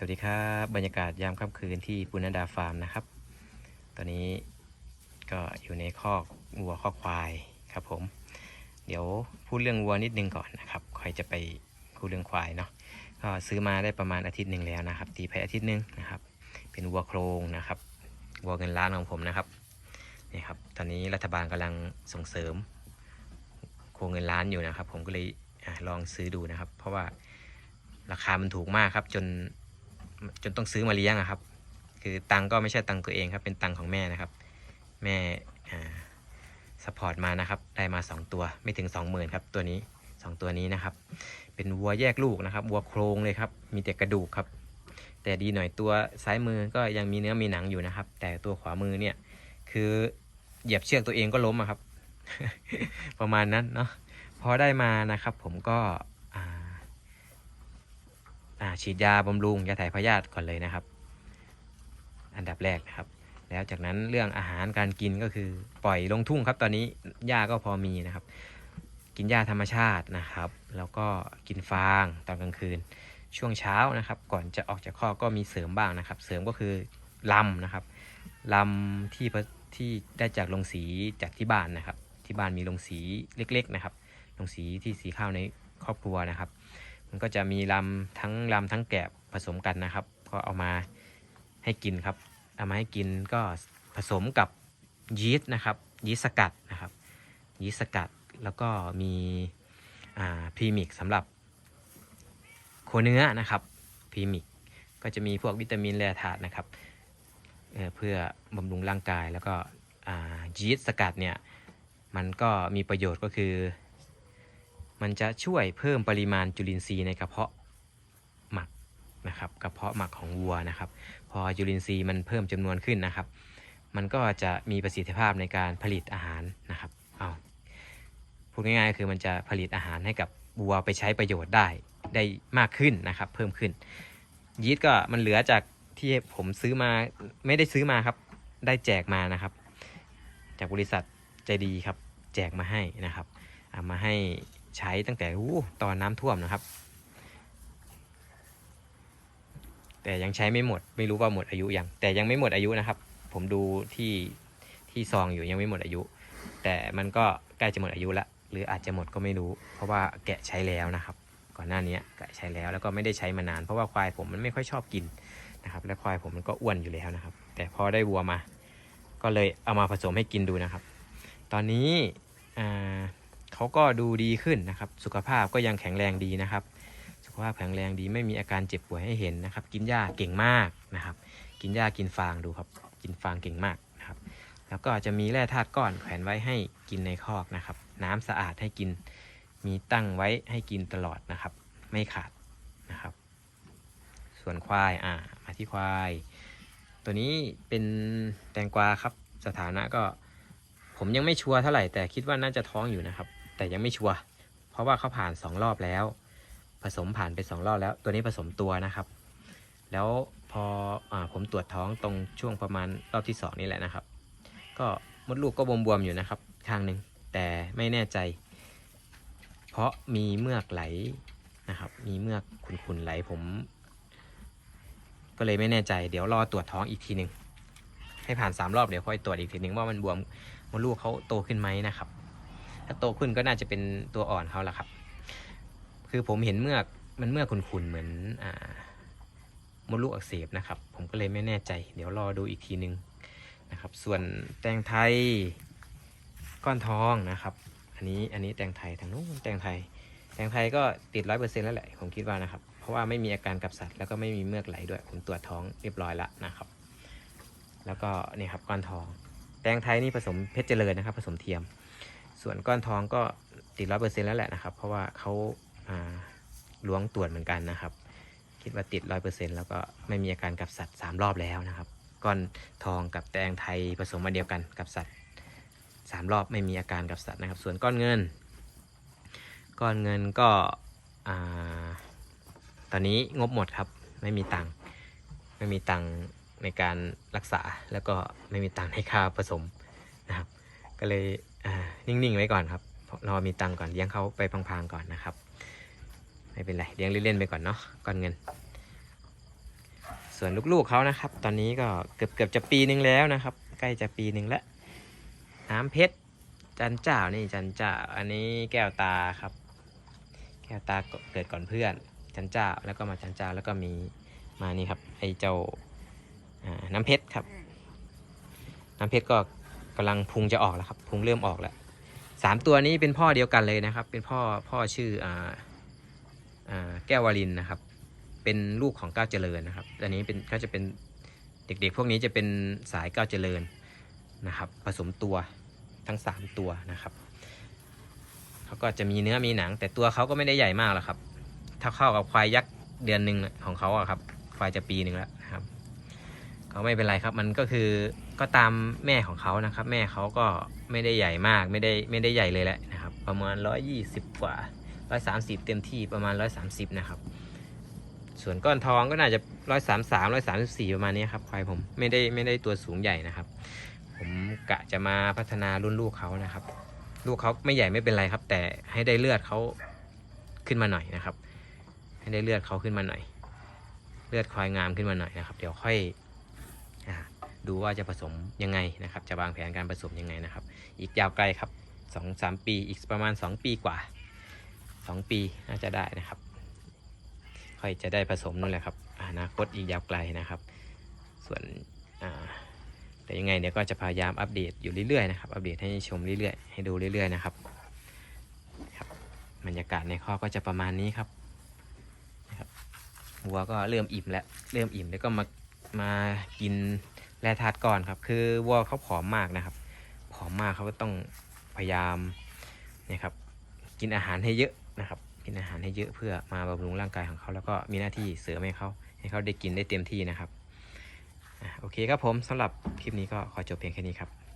สวัสดีครับบรรยากาศยามค่ำคืนที่ปุณณดาฟาร์มนะครับ ตอนนี้ก็อยู่ในคอกวัวคอกควายครับผม เดี๋ยวพูดเรื่องวัวนิดนึงก่อนนะครับค่อยจะไปพูดเรื่องควายเนาะก็ซื้อมาได้ประมาณอาทิตย์หนึ่งแล้วนะครับ ตีไปอาทิตย์หนึ่งนะครับ เป็นวัวโครงนะครับวัวเงินล้านของผมนะครับนี่ครับตอนนี้รัฐบาลกำลังส่งเสริมโครงเงินล้านอยู่นะครับ ผมก็เลยอลองซื้อดูนะครับ เพราะว่าราคามันถูกมากครับจน จนต้องซื้อมาเลี้ยงอะครับ คือตังก็ไม่ใช่ตังตัวเองครับ เป็นตังของแม่นะครับ แม่สปอร์ตมานะครับ ได้มา 2 ตัวไม่ถึง 20,000ครับตัวนี้ 2 ตัวนี้นะครับ เป็นวัวแยกลูกนะครับ วัวโครงเลยครับ มีแต่กระดูกครับ แต่ดีหน่อยตัวซ้ายมือก็ยังมีเนื้อมีหนังอยู่นะครับ แต่ตัวขวามือเนี่ย คือเหยียบเชือกตัวเองก็ล้มอะครับ ประมาณนั้นเนาะพอได้มานะครับ ผมก็ ฉีดยาบำรุงยาถ่ายพยาธิก่อนเลยนะครับ อันดับแรกนะครับ แล้วจากนั้นเรื่องอาหารการกินก็คือปล่อยลงทุ่งครับ ตอนนี้หญ้าก็พอมีนะครับ กินหญ้าธรรมชาตินะครับ แล้วก็กินฟางตอนกลางคืน ช่วงเช้านะครับ ก่อนจะออกจากคอก็มีเสริมบ้างนะครับ เสริมก็คือลำนะครับลำที่ที่ได้จากโรงสีจากที่บ้านนะครับ ที่บ้านมีโรงสีเล็ก ๆ นะครับโรงสีที่สีข้าวในครอบครัวนะครับ มันก็จะมีลำทั้งลำทั้งแกบผสมกันนะครับ ก็เอามาให้กินครับ เอามาให้กินก็ผสมกับยีสต์นะครับ ยีสต์สกัดนะครับ ยีสต์สกัดแล้วก็มีพรีมิกสำหรับโคเนื้อนะครับพรีมิกก็จะมีพวกวิตามินแร่ธาตุนะครับเเพื่อบำรุงร่างกายแล้วก็ยีสต์สกัดเนี่ยมันก็มีประโยชน์ก็คือ มันจะช่วยเพิ่มปริมาณจุลินทรีย์ในกระเพาะหมักนะครับกระเพาะหมักของวัวนะครับ พอจุลินทรีย์มันเพิ่มจำนวนขึ้นนะครับ มันก็จะมีประสิทธิภาพในการผลิตอาหารนะครับเอาพูดง่ายๆคือมันจะผลิตอาหารให้กับวัวไปใช้ประโยชน์ได้ได้มากขึ้นนะครับ เพิ่มขึ้น ยีสต์ก็มันเหลือจากที่ผมซื้อมาไม่ได้ซื้อมาครับ ได้แจกมานะครับ จากบริษัทใจดีครับ แจกมาให้นะครับเอามาให้ ใช้ตั้งแต่ตอนน้ำท่วมนะครับ แต่ยังใช้ไม่หมด ไม่รู้ว่าหมดอายุยัง แต่ยังไม่หมดอายุนะครับ ผมดูที่ที่ซองอยู่ยังไม่หมดอายุ แต่มันก็ใกล้จะหมดอายุละหรืออาจจะหมดก็ไม่รู้ เพราะว่าแกะใช้แล้วนะครับ ก่อนหน้านี้แกะใช้แล้วแล้วก็ไม่ได้ใช้มานาน เพราะว่าควายผมมันไม่ค่อยชอบกินนะครับ และควายผมมันก็อ้วนอยู่แล้วนะครับ แต่พอได้วัวมา ก็เลยเอามาผสมให้กินดูนะครับ ตอนนี้อ่า เขาก็ดูดีขึ้นนะครับ สุขภาพก็ยังแข็งแรงดีนะครับ สุขภาพแข็งแรงดีไม่มีอาการเจ็บป่วยให้เห็นนะครับ กินหญ้าเก่งมากนะครับ กินหญ้ากินฟางดูครับ กินฟางเก่งมากนะครับ แล้วก็จะมีแร่ธาตุก้อนแขวนไว้ให้กินในคอกนะครับ น้ำสะอาดให้กิน มีตั้งไว้ให้กินตลอดนะครับ ไม่ขาดนะครับ ส่วนควายอ่ามาที่ควาย ตัวนี้เป็นแตงกวาครับ สถานะก็ผมยังไม่ชัวร์เท่าไหร่แต่คิดว่าน่าจะท้องอยู่นะครับ แต่ยังไม่ชัวร์เพราะว่าเขาผ่านสองรอบแล้ว ผสมผ่านไปสองรอบแล้ว ตัวนี้ผสมตัวนะครับ แล้วพออผมตรวจท้องตรงช่วงประมาณรอบที่สองนี่แหละนะครับ ก็มดลูกก็บวมๆอยู่นะครับข้างหนึ่งแต่ไม่แน่ใจ เพราะมีเมือกไหลนะครับ มีเมือกขุนๆไหลผม ก็เลยไม่แน่ใจ เดี๋ยวรอตรวจท้องอีกทีหนึ่งให้ผ่านสามรอบเดี๋ยวค่อยตรวจอีกทีหนึ่งว่ามันบวมมดลูกเขาโตขึ้นไหมนะครับ ถ้าโตขึ้นก็น่าจะเป็นตัวอ่อนเขาละครับ คือผมเห็นเมือกมันเมือกขุนๆเหมือนอ่ามดลูกอักเสบนะครับ ผมก็เลยไม่แน่ใจ เดี๋ยวรอดูอีกทีนึงนะครับ ส่วนแตงไทยก้อนทองนะครับ อันนี้อันนี้แตงไทยทางนู้นแตงไทย แตงไทยก็ติดร้อยเปอร์เซ็นต์แล้วแหละผมคิดว่านะครับ เพราะว่าไม่มีอาการกับสัตว์แล้วก็ไม่มีเมือกไหลด้วย ผมตรวจท้องเรียบร้อยล้วนะครับ แล้วก็นี่ครับก้อนทอง แตงไทยนี่ผสมเพชรเจริญนะครับ ผสมเทียม ส่วนก้อนทองก็ติดร้อยเปอร์เซ็นต์แล้วแหละนะครับ เพราะว่าเขาล้วงตรวจเหมือนกันนะครับ คิดว่าติดร้อยเปอร์เซ็นต์แล้วก็ไม่มีอาการกับสัตว์สามรอบแล้วนะครับ ก้อนทองกับแตงไทยผสมมาเดียวกันกับสัตว์สามรอบไม่มีอาการกับสัตว์นะครับ ส่วนก้อนเงิน ก้อนเงินก็ตอนนี้งบหมดครับ ไม่มีตังค์ไม่มีตังค์ในการรักษาแล้วก็ไม่มีตังค์ให้ค่าผสมนะครับ ก็เลย นิ่งๆไว้ก่อนครับรอมีตังค์ก่อนเลี้ยงเขาไปพังๆก่อนนะครับ ไม่เป็นไรเลี้ยงเล่นๆไปก่อนเนาะก้อนเงิน ส่วนลูกๆเขานะครับ ตอนนี้ก็เกือบเกือบจะปีหนึ่งแล้วนะครับ ใกล้จะปีหนึ่งแล้วน้ำเพชรจันเจ้านี่จันเจ้าอันนี้แก้วตาครับ แก้วตาเกิดก่อนเพื่อน จันเจ้าแล้วก็มาจันเจ้าแล้วก็มีมานี่ครับไอเจ้าอ่าน้ำเพชรครับ น้ำเพชรก็กำลังพุงจะออกแล้วครับพุงเริ่มออกแล้ว สามตัวนี้เป็นพ่อเดียวกันเลยนะครับ เป็นพ่อพ่อชื่ออ่าแก้ววารินนะครับ เป็นลูกของก้าวเจริญนะครับอันนี้เป็นก็จะเป็นเด็กๆ พวกนี้จะเป็นสายก้าวเจริญนะครับ ผสมตัวทั้ง 3 ตัวนะครับเขาก็จะมีเนื้อมีหนัง แต่ตัวเขาก็ไม่ได้ใหญ่มากหรอกครับ ถ้าเข้ากับควายยักษ์เดือนหนึ่งของเขาอะครับควายจะปีหนึ่งแล้วนะครับ ก็ไม่เป็นไรครับ มันก็คือก็ตามแม่ของเขานะครับ แม่เขาก็ไม่ได้ใหญ่มากไม่ได้ไม่ได้ใหญ่เลยแหละนะครับ ประมาณ 120 กว่า 130 เต็มที่ประมาณ 130 นะครับ ส่วนก้อนทองก็น่าจะร้อยสามสามร้อยสามสิบสี่ประมาณนี้ครับควายผมไม่ได้ไม่ได้ตัวสูงใหญ่นะครับ ผมกะจะมาพัฒนารุ่นลูกเขานะครับ ลูกเขาไม่ใหญ่ไม่เป็นไรครับ แต่ให้ได้เลือดเขาขึ้นมาหน่อยนะครับ ให้ได้เลือดเขาขึ้นมาหน่อย เลือดควายงามขึ้นมาหน่อยนะครับ เดี๋ยวค่อย ดูว่าจะผสมยังไงนะครับ จะวางแผนการผสมยังไงนะครับ อีกยาวไกลครับสองสามปีอีกประมาณสองปีกว่าสองปีน่าจะได้นะครับ ค่อยจะได้ผสมนั่นแหละครับอนาคตอีกยาวไกลนะครับ ส่วนแต่ยังไงเดี๋ยวก็จะพยายามอัปเดตอยู่เรื่อยๆนะครับอัปเดตให้ชมเรื่อยๆ ให้ดูเรื่อยๆนะครับครับบรรยากาศในข้อกก็จะประมาณนี้ครับนะครับวัวก็เริ่มอิ่มแล้วเริ่มอิ่มแล้วก็มามากิน แร่ธาตุก่อนครับ คือวัวเขาผอมมากนะครับ ผอมมากเขาก็ต้องพยายามเนี่ยครับกินอาหารให้เยอะนะครับ กินอาหารให้เยอะเพื่อมาบำรุงร่างกายของเขาแล้วก็มีหน้าที่เสริมให้เขาให้เขาได้กินได้เต็มที่นะครับโอเคครับผมสำหรับคลิปนี้ก็ขอจบเพียงแค่นี้ครับ